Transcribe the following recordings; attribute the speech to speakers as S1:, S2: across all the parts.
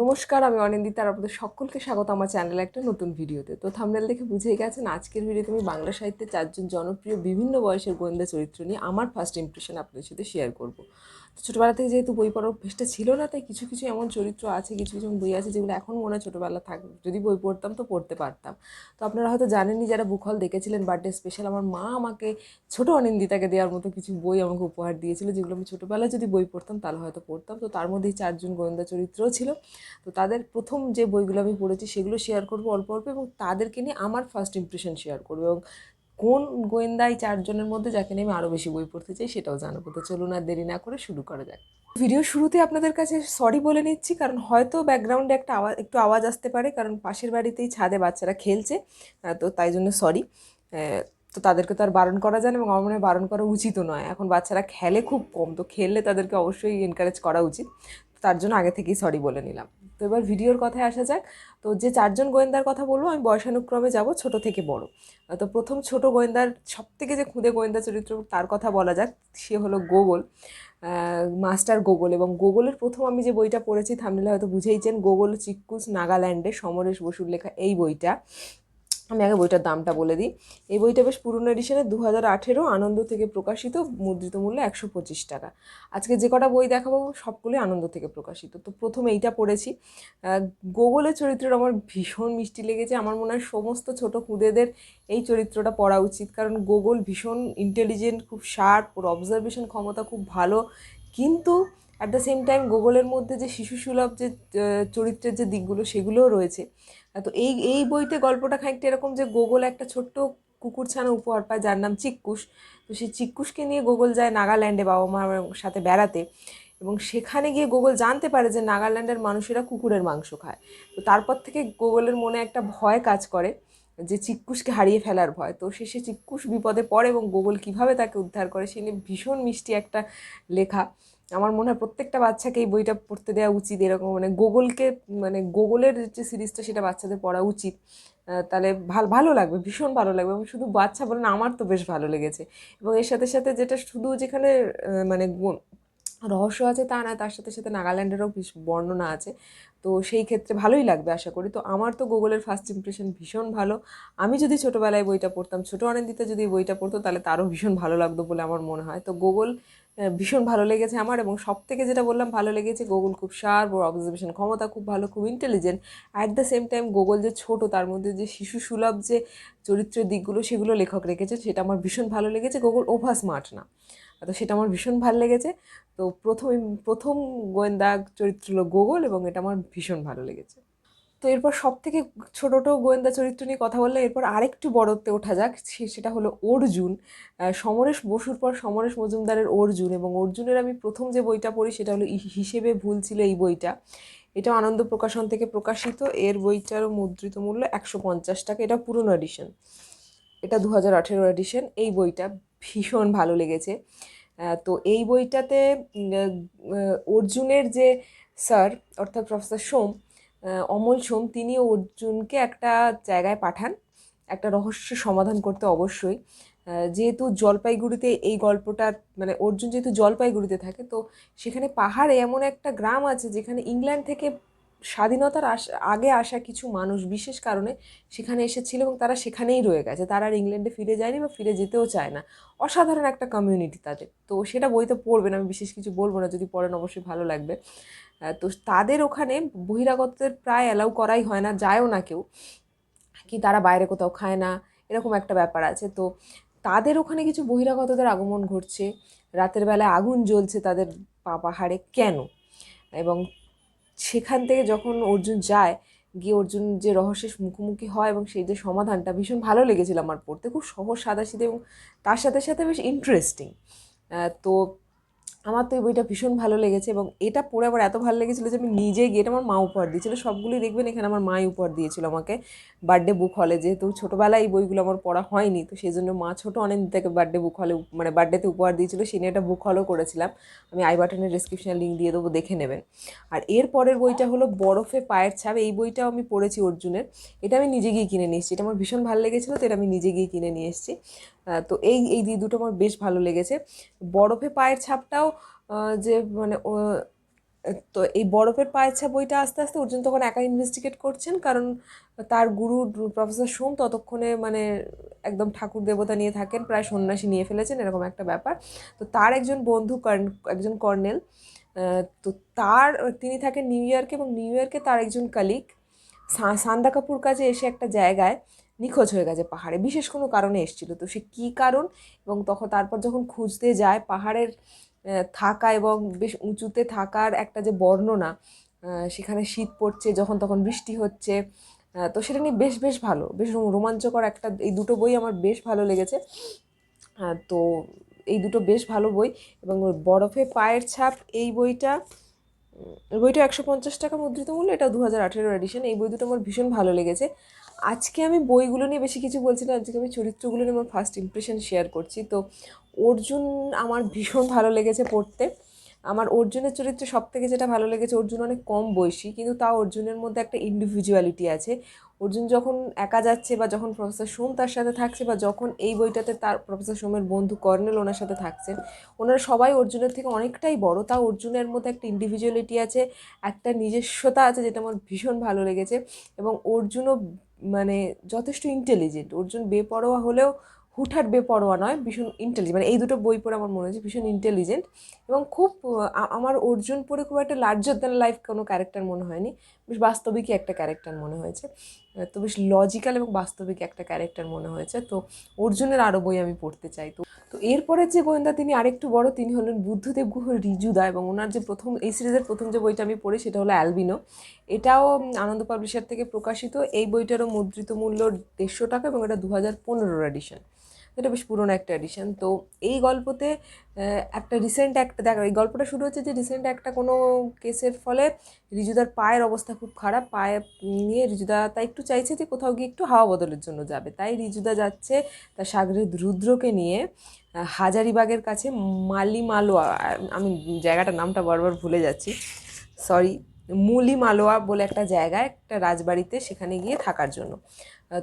S1: নমস্কার, আমি অনিন্দিতা আর আপনাদের সকলকে স্বাগত আমার চ্যানেলে একটা নতুন ভিডিওতে। তো থামনেল দেখে বুঝেই গেছেন, আজকের ভিডিওতে আমি বাংলা সাহিত্যে চারজন জনপ্রিয়, বিভিন্ন বয়সের গোয়েন্দা চরিত্র নিয়ে আমার ফার্স্ট ইমপ্রেশন আপনাদের সাথে শেয়ার করব। ছোটোবেলা থেকে যেহেতু বই পড়ার অভ্যেসটা ছিল না, তাই কিছু কিছু এমন চরিত্র আছে, কিছু কিছু বই আছে যেগুলো এখন মনে হয় ছোটোবেলা থাক, যদি বই পড়তাম তো পড়তে পারতাম। তো আপনারা হয়তো জানেনই যারা বুক হল দেখেছিলেন বার্থডে স্পেশাল আমার মা আমাকে ছোটো অনিন্দিতাকে দেওয়ার মতো কিছু বই আমাকে উপহার দিয়েছিল, যেগুলো আমি ছোটোবেলায় যদি বই পড়তাম তাহলে হয়তো পড়তাম। তো তার মধ্যেই চারজন গোয়েন্দা চরিত্রও ছিল। তো তাদের প্রথম যে বইগুলো আমি পড়েছি সেগুলো শেয়ার করব অল্প অল্প এবং তাদেরকে নিয়ে আমার ফার্স্ট ইমপ্রেশন শেয়ার করব এবং কোন গোয়েন্দা এই চারজনের মধ্যে যাকে নিয়ে আমি আরও বেশি বই পড়তে চাই সেটাও জানাব। তো চলুন আর দেরি না করে শুরু করা যাক। ভিডিও শুরুতে আপনাদের কাছে সরি বলে নিচ্ছি, কারণ হয়তো ব্যাকগ্রাউন্ডে একটা আওয়াজ, একটু আওয়াজ আসতে পারে, কারণ পাশের বাড়িতেই ছাদে বাচ্চারা খেলছে তো তাই জন্য সরি তো তাদেরকে তো আর বারণ করা যায় না এবং আমার মনে হয় বারণ করা উচিতও নয়। এখন বাচ্চারা খেলে খুব কম, তো খেললে তাদেরকে অবশ্যই এনকারেজ করা উচিত। তার জন্য আগে থেকেই সরি বলে নিলাম। তো এবার ভিডিওর কথায় আসা যাক। তো যে চারজন গোয়েন্দার কথা বলব, আমি বয়সানুক্রমে যাব ছোট থেকে বড়। তো প্রথম ছোট গোয়েন্দার সব থেকে যে খুদে গোয়েন্দা চরিত্র, তার কথা বলা যাক, সে হলো গোগল। মাস্টার গোগল এবং গোগলের প্রথম আমি যে বইটা পড়েছি থামলে হয়তো বুঝেইছেন, গোগল, চিক্কুস নাগাল্যান্ডে সমরেশ বসুর লেখা এই বইটা। আমি আগে বইটার দামটা বলে দিই। এই বইটা বেশ পুরনো এডিশনে দু হাজার আঠেরো আনন্দ থেকে প্রকাশিত, মুদ্রিত মূল্য একশো পঁচিশ টাকা। আজকে যে কটা বই দেখাবো সবগুলোই আনন্দ থেকে প্রকাশিত। তো প্রথম এইটা পড়েছি। গোগলের চরিত্রটা আমার ভীষণ মিষ্টি লেগেছে। আমার মনে হয় সমস্ত ছোট খুদেদের এই চরিত্রটা পড়া উচিত। কারণ গোগল ভীষণ ইন্টেলিজেন্ট খুব শার্প ওর অবজারভেশন ক্ষমতা খুব ভালো। কিন্তু অ্যাট দ্য সেম টাইম গোগলের মধ্যে যে শিশুসুলভ যে চরিত্রের যে দিকগুলো সেগুলোও রয়েছে। তো এই এই বইতে গল্পটা খানিকটা এরকম যে গোগল একটা ছোট্ট কুকুর ছানা উপহার পায়, যার নাম চিক্কুশ। তো সেই চিক্কুশকে নিয়ে গোগল যায় নাগাল্যান্ডে বাবা মার সাথে বেড়াতে। এবং সেখানে গিয়ে গোগল জানতে পারে যে নাগাল্যান্ডের মানুষেরা কুকুরের মাংস খায়। তো তারপর থেকে গোগলের মনে একটা ভয় কাজ করে যে চিক্কুশকে হারিয়ে ফেলার ভয়। তো শেষে চিক্কুশ বিপদে পড়ে এবং গোগল কীভাবে তাকে উদ্ধার করে, সে নিয়ে ভীষণ মিষ্টি একটা লেখা। আমার মনে হয় প্রত্যেকটা বাচ্চাকে এই বইটা পড়তে দেওয়া উচিত, এরকম মানে গুগলকে মানে গুগলের যে সিরিজটা সেটা বাচ্চাদের পড়া উচিত। তাহলে ভালো ভালো লাগবে, ভীষণ ভালো লাগবে। এবং শুধু বাচ্চা বলে না, আমার তো বেশ ভালো লেগেছে। এবং এর সাথে সাথে যেটা শুধু যেখানে মানে রহস্য আছে তা না, তার সাথে সাথে নাগাল্যান্ডেরও বর্ণনা আছে। তো সেই ক্ষেত্রে ভালোই লাগবে আশা করি। তো আমার তো গুগলের ফার্স্ট ইমপ্রেশন ভীষণ ভালো। আমি যদি ছোটোবেলায় বইটা পড়তাম, ছোটো অনিন্দিতা যদি বইটা পড়তো, তাহলে তারও ভীষণ ভালো লাগতো বলে আমার মনে হয়। তো গুগল ভীষণ ভালো লেগেছে আমার এবং সব থেকে যেটা বললাম, ভালো লেগেছে গুগল খুব শার্প ওর অবজারভেশন ক্ষমতা খুব ভালো, খুব intelligent at the same time Google যে ছোট, তার মধ্যে যে শিশু সুলভ যে চরিত্রের দিকগুলো, সেগুলো লেখক রেখেছে, সেটা আমার ভীষণ ভালো লেগেছে। গুগল ওভার স্মার্ট না। তো সেটা আমার ভীষণ ভালো লেগেছে। তো প্রথম প্রথম গোয়েন্দা চরিত্র হলো গোগল এবং এটা আমার ভীষণ ভালো লেগেছে। তো এরপর সব থেকে ছোটোটো গোয়েন্দা চরিত্র নিয়ে কথা বললে এরপর আরেকটু বড়তে ওঠা যাক সেটা হলো অর্জুন। সমরেশ বসুর পর সমরেশ মজুমদারের অর্জুন এবং অর্জুনের আমি প্রথম যে বইটা পড়ি সেটা হলো হিসেবে ভুল ছিল এই বইটা। এটা আনন্দ প্রকাশন থেকে প্রকাশিত, এর বইটার মুদ্রিত মূল্য একশো পঞ্চাশ টাকা, এটা পুরনো এডিশন এটা দু হাজার আঠেরো এডিশন এই বইটা ভীষণ ভালো লেগেছে। তো এই বইটাতে অর্জুনের যে স্যার, অর্থাৎ প্রফেসর সোম অমল সোম তিনি অর্জুনকে একটা জায়গায় পাঠান। একটা রহস্য সমাধান করতে অবশ্যই। যেহেতু জলপাইগুড়িতে এই গল্পটা মানে অর্জুন যেহেতু জলপাইগুড়িতে থাকে, তো সেখানে পাহাড়ে এমন একটা গ্রাম আছে যেখানে ইংল্যান্ড থেকে স্বাধীনতার আগে আসা কিছু মানুষ বিশেষ কারণে সেখানে এসেছিল এবং তারা সেখানেই রয়ে গেছে। তারা আর ইংল্যান্ডে ফিরে যায়নি বা ফিরে যেতেও চায় না। অসাধারণ একটা কমিউনিটি তাদের। তো সেটা বইতে পড়বেন আমি বিশেষ কিছু বলব না, যদি পড়েন অবশ্যই ভালো লাগবে। তো তাদের ওখানে বহিরাগতদের প্রায় অ্যালাউ করাই হয় না, যায়ও না কেউ। কি তারা বাইরে কোথাও খায় না, এরকম একটা ব্যাপার আছে। তো তাদের ওখানে কিছু বহিরাগতদের আগমন ঘটছে। রাতের বেলায় আগুন জ্বলছে তাদের পাহাড়ে। কেন? এবং সেখান থেকে যখন অর্জুন যায়, গিয়ে অর্জুন যে রহস্যের মুখোমুখি হয় এবং সেই যে সমাধানটা ভীষণ ভালো লেগেছিল আমার পড়তে। খুব সহজ সাদাসিধে এবং তার সাথে সাথে বেশ ইন্টারেস্টিং তো আমার তো এই বইটা ভীষণ ভালো লেগেছে এবং এটা পড়ে আমার এত ভালো লেগেছিলো যে আমি নিজে গিয়ে আমার মা উপহার দিয়েছিল। সবগুলি দেখবেন এখানে আমার মাই উপহার দিয়েছিল আমাকে বার্থডে বুক হলে যেহেতু ছোটোবেলায় এই বইগুলো আমার পড়া হয়নি, তো সেই জন্য মা ছোটো অনেক থেকে বার্থডে বুক হলে মানে বার্থডেতে উপহার দিয়েছিল, সে নিয়ে একটা বুক হলও করেছিলাম। আমি আই বাটনের ডিসক্রিপশনে লিঙ্ক দিয়ে দেবো, দেখে নেবেন আর এর পরের বইটা হলো বরফে পায়ের ছাপ। এই বইটাও আমি পড়েছি অর্জুনের। এটা আমি নিজে গিয়ে কিনে নিয়ে এসেছি। এটা আমার ভীষণ ভালো লেগেছিলো, তো এটা আমি নিজে গিয়ে কিনে নিয়ে এসেছি। তো এই এই দুই দুটো আমার বেশ ভালো লেগেছে। বরফে পায়ের ছাপটাও যে মানে তো এই বরফের পায়েছা বইটা আস্তে আস্তে অর্জুন তখন একা ইনভেস্টিগেট করছেন, কারণ তার গুরু প্রফেসর সোম ততক্ষণে মানে একদম ঠাকুর দেবতা নিয়ে থাকেন, প্রায় সন্ন্যাসী নিয়ে ফেলেছেন, এরকম একটা ব্যাপার। তো তার একজন বন্ধু কর্ন- একজন কর্নেল তো তার, তিনি থাকেন নিউ ইয়র্কে এবং নিউ ইয়র্কে তার একজন কালিক সান্দা কাপুর কাছে এসে একটা জায়গায় নিখোঁজ হয়ে গেছে পাহাড়ে। বিশেষ কোনো কারণে এসেছিল। তো সে কী কারণ? এবং তখন তারপর যখন খুঁজতে যায়, পাহাড়ের থাকা এবং বেশ উঁচুতে থাকার একটা যে বর্ণনা সেখানে শীত পড়ছে, যখন তখন বৃষ্টি হচ্ছে তো সেটা নিয়ে বেশ বেশ ভালো, বেশ রোমাঞ্চকর একটা, এই দুটো বই আমার বেশ ভালো লেগেছে। তো এই দুটো বেশ ভালো বই এবং বরফে পায়ের ছাপ, এই বইটা বইটা একশো পঞ্চাশ টাকা মুদ্রিত মূল্য, এটা দু হাজার আঠেরো এডিশন এই বই দুটো আমার ভীষণ ভালো লেগেছে। আজকে আমি বইগুলো নিয়ে বেশি কিছু বলছি না, আজকে আমি চরিত্রগুলো নিয়ে আমার ফার্স্ট ইমপ্রেশন শেয়ার করছি। তো অর্জুন আমার ভীষণ ভালো লেগেছে পড়তে। আমার অর্জুনের চরিত্রে সব থেকে যেটা ভালো লেগেছে, অর্জুন অনেক কম বয়সী, কিন্তু তাও অর্জুনের মধ্যে একটা ইন্ডিভিজুয়ালিটি আছে। অর্জুন যখন একা যাচ্ছে বা যখন প্রফেসর সোম তার সাথে থাকছে বা যখন এই বইটাতে তার প্রফেসর সোমের বন্ধু কর্নেল ওনার সাথে থাকছেন ওনারা সবাই অর্জুনের থেকে অনেকটাই বড়। তাও অর্জুনের মধ্যে একটা ইন্ডিভিজুয়ালিটি আছে, একটা নিজস্বতা আছে যেটা আমার ভীষণ ভালো লেগেছে। এবং অর্জুনও মানে যথেষ্ট ইন্টেলিজেন্ট অর্জুন বেপরোয়া হলেও হুটহাট বেপরোয়া নয়, ভীষণ ইন্টেলিজেন্ট মানে এই দুটো বই পড়ে আমার মনে হয়েছে ভীষণ ইন্টেলিজেন্ট এবং খুব আমার অর্জুন পড়ে খুব একটা লার্জার দ্যান লাইফ কোনো ক্যারেক্টার মনে হয়নি। বেশ বাস্তবিকই একটা ক্যারেক্টার মনে হয়েছে। তো বেশ লজিক্যাল এবং বাস্তবিক একটা ক্যারেক্টার মনে হয়েছে। তো অর্জুনের আরও বই আমি পড়তে চাই। তো তো এরপরে যে গোয়েন্দা তিনি আরেকটু বড়, তিনি হলেন বুদ্ধদেব গুহ রিজুদা এবং ওনার যে প্রথম, এই সিরিজের প্রথম যে বইটা আমি পড়ি সেটা হলো অ্যালবিনো। এটাও আনন্দ পাবলিশার থেকে প্রকাশিত। এই বইটারও মুদ্রিত মূল্য দেড়শো টাকা এবং এটা দু হাজার পনেরোর এডিশন এটা বেশ পুরনো একটা এডিশন তো এই গল্পতে একটা রিসেন্ট একটা দেখ, এই গল্পটা শুরু হচ্ছে যে রিসেন্ট একটা কোনো কেসের ফলে রিজুদার পায়ের অবস্থা খুব খারাপ। পায়ে নিয়ে রিজুদা তাই একটু চাইছে যে কোথাও গিয়ে একটু হাওয়া বদলের জন্য যাবে। তাই রিজুদা যাচ্ছে তার সাগরের রুদ্রকে নিয়ে হাজারিবাগের কাছে মালি মালোয়া আমি জায়গাটার নামটা বারবার ভুলে যাচ্ছি। সরি মুলি মালোয়া বলে একটা জায়গা একটা রাজবাড়িতে সেখানে গিয়ে থাকার জন্য।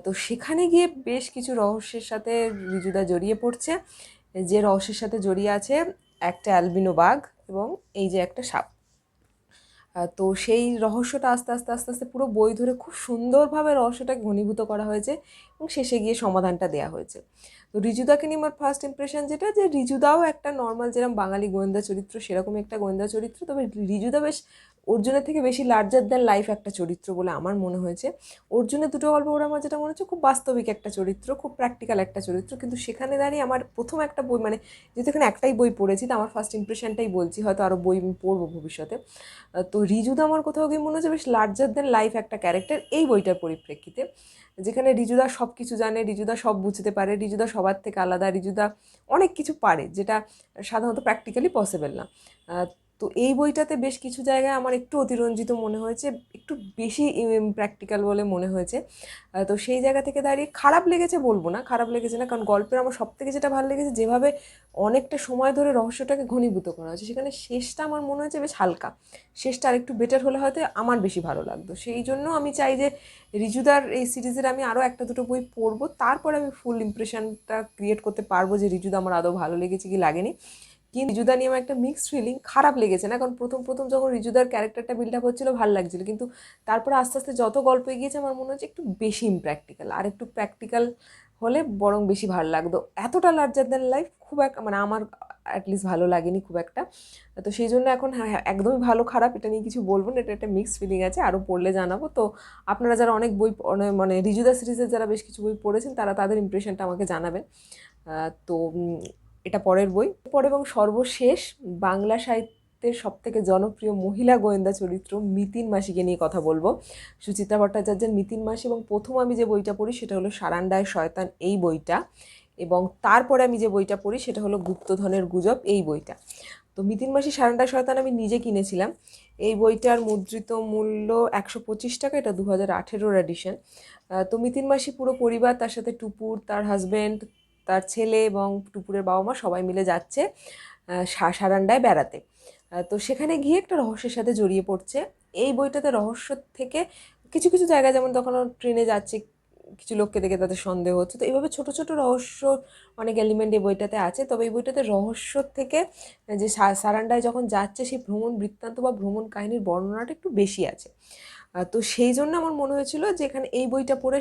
S1: তো সেখানে গিয়ে বেশ কিছু রহস্যের সাথে রিজুদা জড়িয়ে পড়ছে। যে রহস্যের সাথে জড়িয়ে আছে একটা অ্যালবিনো বাঘ এবং এই যে একটা সাপ। তো সেই রহস্যটা আস্তে আস্তে আস্তে আস্তে পুরো বই ধরে খুব সুন্দরভাবে রহস্যটাকে ঘনীভূত করা হয়েছে এবং শেষে গিয়ে সমাধানটা দেয়া হয়েছে। তো রিজুদাকে নিয়ে আমার ফার্স্ট ইমপ্রেশন যেটা, যে রিজুদাও একটা নর্মাল যেরকম বাঙালি গোয়েন্দা চরিত্র সেরকম একটা গোয়েন্দা চরিত্র। তবে রিজুদা বেশ অর্জুনের থেকে বেশি লার্জার দ্যান লাইফ একটা চরিত্র বলে আমার মনে হয়েছে। অর্জুনের দুটো গল্প ওরা আমার যেটা মনে হচ্ছে খুব বাস্তবিক একটা চরিত্র, খুব প্র্যাকটিক্যাল একটা চরিত্র। কিন্তু সেখানে দাঁড়িয়ে আমার প্রথম একটা বই মানে যেহেতু এখানে একটাই বই পড়েছি, তো আমার ফার্স্ট ইমপ্রেশনটাই বলছি, হয়তো আরও বই পড়ব ভবিষ্যতে। তো রিজুদা আমার কোথাও গিয়ে মনে হচ্ছে বেশ লার্জার দ্যান লাইফ একটা ক্যারেক্টার এই বইটার পরিপ্রেক্ষিতে। যেখানে রিজুদা সব কিছু জানে, রিজুদা সব বুঝতে পারে, রিজুদা সবার থেকে আলাদা রিজুদা অনেক কিছু পারে যেটা সাধারণত প্র্যাকটিক্যালি পসিবল না। তো এই বইটাতে বেশ কিছু জায়গায় আমার একটু অতিরঞ্জিত মনে হয়েছে, একটু বেশি প্র্যাকটিক্যাল বলে মনে হয়েছে। তো সেই জায়গা থেকে দাঁড়িয়ে খারাপ লেগেছে বলব না, খারাপ লেগেছে না, কারণ গল্পের আমার সব থেকে যেটা ভালো লেগেছে যেভাবে অনেকটা সময় ধরে রহস্যটাকে ঘনীভূত করা হয়েছে, সেখানে শেষটা আমার মনে হয়েছে বেশ হালকা। শেষটা আরেকটু বেটার হলে হয়তো আমার বেশি ভালো লাগতো। সেই জন্য আমি চাই যে রিজুদার এই সিরিজের আমি আরও একটা দুটো বই পড়ব, তারপরে আমি ফুল ইমপ্রেশনটা ক্রিয়েট করতে পারব যে রিজুদা আমার আদৌ ভালো লেগেছে কি লাগেনি। কিন্তু রিজুদা নিয়ে আমার একটা মিক্সড ফিলিং খারাপ লেগেছে না? কারণ প্রথম প্রথম যখন রিজুদার ক্যারেক্টারটা বিল্ড আপ হচ্ছিল ভালো লাগছিল। কিন্তু তারপরে আস্তে আস্তে যত গল্প এগিয়েছে আমার মনে হচ্ছে একটু বেশি ইমপ্র্যাকটিক্যাল আর একটু প্র্যাকটিক্যাল হলে বরং বেশি ভালো লাগতো। এতটা লার্জার দ্যান লাইফ খুব এক মানে আমার অ্যাটলিস্ট ভালো লাগেনি খুব একটা। তো সেই জন্য এখন হ্যাঁ হ্যাঁ, একদমই ভালো খারাপ এটা নিয়ে কিছু বলব না। এটা একটা মিক্সড ফিলিং আছে আরও পড়লে জানাব। তো আপনারা যারা অনেক বই মানে রিজুদা সিরিজের যারা বেশ কিছু বই পড়েছেন তারা তাদের ইমপ্রেশনটা আমাকে জানাবেন। তো এটা পরের বই। পর এবং সর্বশেষ বাংলা সাহিত্যের সব থেকে জনপ্রিয় মহিলা গোয়েন্দা চরিত্র মিতিন মাসিকে নিয়ে কথা বলব। সুচিত্রা ভট্টাচার্যের মিতিন মাসি এবং প্রথম আমি যে বইটা পড়ি সেটা হলো সারান্ডায় শয়তান এই বইটা এবং তারপরে আমি যে বইটা পড়ি সেটা হলো গুপ্তধনের গুজব এই বইটা। তো মিতিন মাসি সারান্ডায় শয়তান আমি নিজে কিনেছিলাম। এই বইটার মুদ্রিত মূল্য একশো পঁচিশ টাকা, এটা দু হাজার আঠেরোর এডিশন তো মিতিন মাসি পুরো পরিবার, তার সাথে টুপুর, তার হাজব্যান্ড তার ছেলে এবং টুপুরের বাবা মা সবাই মিলে যাচ্ছে সারান্ডায় বেড়াতে। তো সেখানে গিয়ে একটা রহস্যের সাথে জড়িয়ে পড়ছে। এই বইটাতে রহস্য থেকে কিছু কিছু জায়গায় যেমন তখন ট্রেনে যাচ্ছে, কিছু লোককে দেখে তাদের সন্দেহ হচ্ছে। তো এইভাবে ছোট ছোট রহস্য অনেক এলিমেন্ট এই বইটাতে আছে। তবে এই বইটাতে রহস্য থেকে যে সারান্ডায় যখন যাচ্ছে, সেই ভ্রমণ বৃত্তান্ত বা ভ্রমণ কাহিনীর বর্ণনাটা একটু বেশি আছে। তো সেই জন্য আমার মনে হয়েছিল যে এখানে এই বইটা পড়ে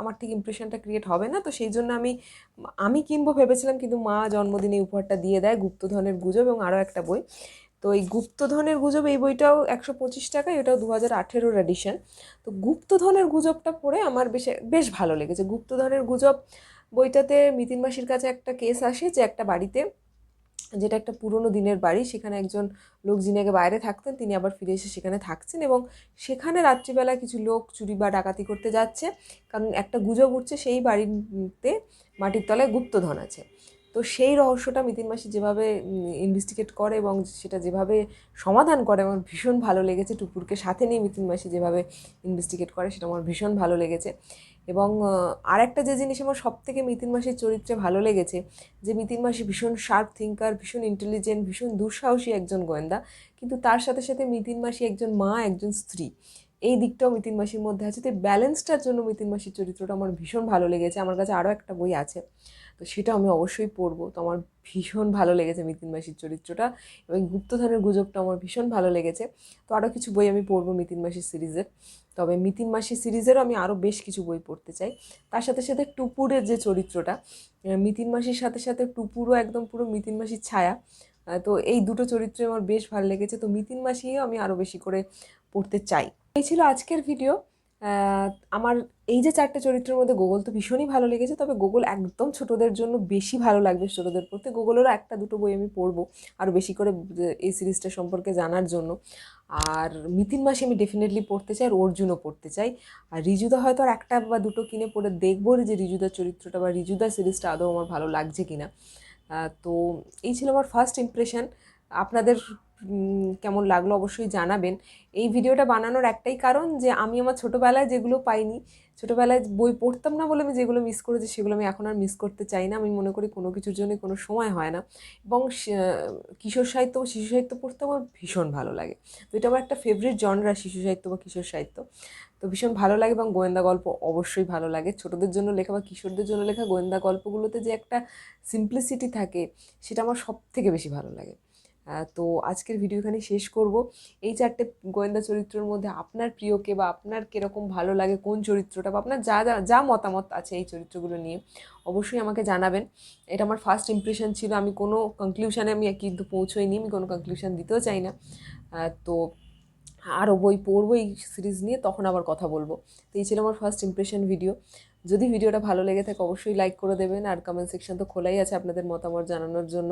S1: আমার ঠিক ইমপ্রেশনটা ক্রিয়েট হবে না। তো সেই জন্য আমি আমি কিনবো ভেবেছিলাম, কিন্তু মা জন্মদিনে উপহারটা দিয়ে দেয়, গুপ্তধনের গুজব এবং আরও একটা বই। তো এই গুপ্তধনের গুজব, এই বইটাও একশো পঁচিশ টাকায়, এটাও দু হাজার আঠেরোর এডিশন তো গুপ্তধনের গুজবটা পড়ে আমার বেশ বেশ ভালো লেগেছে। গুপ্তধনের গুজব বইটাতে মিতিন মাসির কাছে একটা কেস আসে যে একটা বাড়িতে যেটা একটা পুরনো দিনের বাড়ি, সেখানে একজন লোক যিনি আগে বাইরে থাকতেন, তিনি আবার ফিরে এসে সেখানে থাকছেন এবং সেখানে রাত্রিবেলা কিছু লোক চুরি বা ডাকাতি করতে যাচ্ছে। কারণ একটা গুজব উঠছে, সেই বাড়িতে মাটির তলায় গুপ্তধন আছে। তো সেই রহস্যটা মিতিন মাসি যেভাবে ইনভেস্টিগেট করে এবং সেটা যেভাবে সমাধান করে, আমার ভীষণ ভালো লেগেছে। টুকুরকে সাথে নিয়ে মিতিন মাসি যেভাবে ইনভেস্টিগেট করে, সেটা আমার ভীষণ ভালো লেগেছে। এবং আর একটা যে জিনিস আমার সব থেকে মিতিন মাসির চরিত্রে ভালো লেগেছে, যে মিতিন মাসি ভীষণ শার্প থিঙ্কার ভীষণ ইন্টেলিজেন্ট ভীষণ দুঃসাহসী একজন গোয়েন্দা। কিন্তু তার সাথে সাথে মিতিন মাসি একজন মা, একজন স্ত্রী। এই দিকটাও মিতিন মাসির মধ্যে আছে। তো ব্যালেন্সটার জন্য মিতিন মাসির চরিত্রটা আমার ভীষণ ভালো লেগেছে। আমার কাছে আরও একটা বই আছে। তো সেটা আমি অবশ্যই পড়ব। তো আমার ভীষণ ভালো লেগেছে মিতিন মাসির চরিত্রটা এবং গুপ্তধনের গুজবটা আমার ভীষণ ভালো লেগেছে। তো আরও কিছু বই আমি পড়ব মিতিন মাসির সিরিজের। তবে মিতিন মাসি সিরিজেরও আমি আরও বেশ কিছু বই পড়তে চাই। তার সাথে সাথে টুপুরের যে চরিত্রটা মিতিন মাসির সাথে সাথে টুপুরও একদম পুরো মিতিন মাসির ছায়া। তো এই দুটো চরিত্রে আমার বেশ ভালো লেগেছে। তো মিতিন মাসিও আমি আরও বেশি করে পড়তে চাই। এই ছিল আজকের ভিডিও। আমার এই যে চারটে চরিত্রের মধ্যে গোগল তো ভীষণই ভালো লেগেছে, তবে গোগল একদম ছোটদের জন্য বেশি ভালো লাগবে ছোটদের পড়তে গোগলেরও একটা দুটো বই আমি পড়ব আরও বেশি করে এই সিরিজটা সম্পর্কে জানার জন্য। আর মিতিন মাসে আমি ডেফিনেটলি পড়তে চাই আর অর্জুনও পড়তে চাই। আর রিজুদা হয়তো আর একটা বা দুটো কিনে পড়ে দেখব যে রিজুদার চরিত্রটা বা রিজুদার সিরিজটা আদৌ আমার ভালো লাগছে কিনা। তো এই ছিল আমার ফার্স্ট ইমপ্রেশন আপনাদের কেমন লাগল অবশ্যই জানাবেন। এই ভিডিওটা বানানোর একটাই কারণ যে আমি আমার ছোটোবেলায় যেগুলো পাইনি, ছোটোবেলায় বই পড়তাম না বলে আমি যেগুলো মিস করেছি সেগুলো আমি এখন আর মিস করতে চাই না। আমি মনে করি কোনো কিছুর জন্য কোনো সময় হয় না। এবং কিশোর সাহিত্য বা শিশু সাহিত্য পড়তে আমার ভীষণ ভালো লাগে। তো এটা আমার একটা ফেভারিট জনরা শিশু সাহিত্য বা কিশোর সাহিত্য। তো ভীষণ ভালো লাগে এবং গোয়েন্দা গল্প অবশ্যই ভালো লাগে। ছোটোদের জন্য লেখা বা কিশোরদের জন্য লেখা গোয়েন্দা গল্পগুলোতে যে একটা সিম্পলিসিটি থাকে, সেটা আমার সব থেকে বেশি ভালো লাগে। তো আজকের ভিডিও এখানে শেষ করব। এই চারটে গোয়েন্দা চরিত্রের মধ্যে আপনার প্রিয়কে বা আপনার কীরকম ভালো লাগে, কোন চরিত্রটা বা আপনার যা যা যা মতামত আছে এই চরিত্রগুলো নিয়ে, অবশ্যই আমাকে জানাবেন। এটা আমার ফার্স্ট ইমপ্রেশন ছিল, আমি কোনো কনক্লিউশনে আমি কিন্তু পৌঁছোইনি, আমি কোনো কনক্লিউশন দিতেও চাই না। তো আরও বই পড়ব এই সিরিজ নিয়ে, তখন আবার কথা বলব। তো এই ছিল আমার ফার্স্ট ইমপ্রেশন ভিডিও যদি ভিডিওটা ভালো লেগে থাকে, অবশ্যই লাইক করে দেবেন আর কমেন্ট সেকশন তো খোলাই আছে আপনাদের মতামত জানানোর জন্য।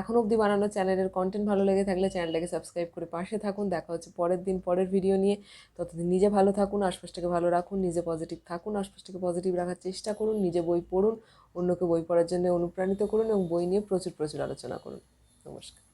S1: এখন অবধি বানানো চ্যানেলের কন্টেন্ট ভালো লেগে থাকলে চ্যানেলটাকে সাবস্ক্রাইব করে পাশে থাকুন। দেখা হচ্ছে পরের দিন পরের ভিডিও নিয়ে। ততদিন নিজে ভালো থাকুন, আশপাশটাকে ভালো রাখুন, নিজে পজিটিভ থাকুন, আশপাশটাকে পজিটিভ রাখার চেষ্টা করুন, নিজে বই পড়ুন, অন্যকে বই পড়ার জন্য অনুপ্রাণিত করুন এবং বই নিয়ে প্রচুর প্রচুর আলোচনা করুন। নমস্কার।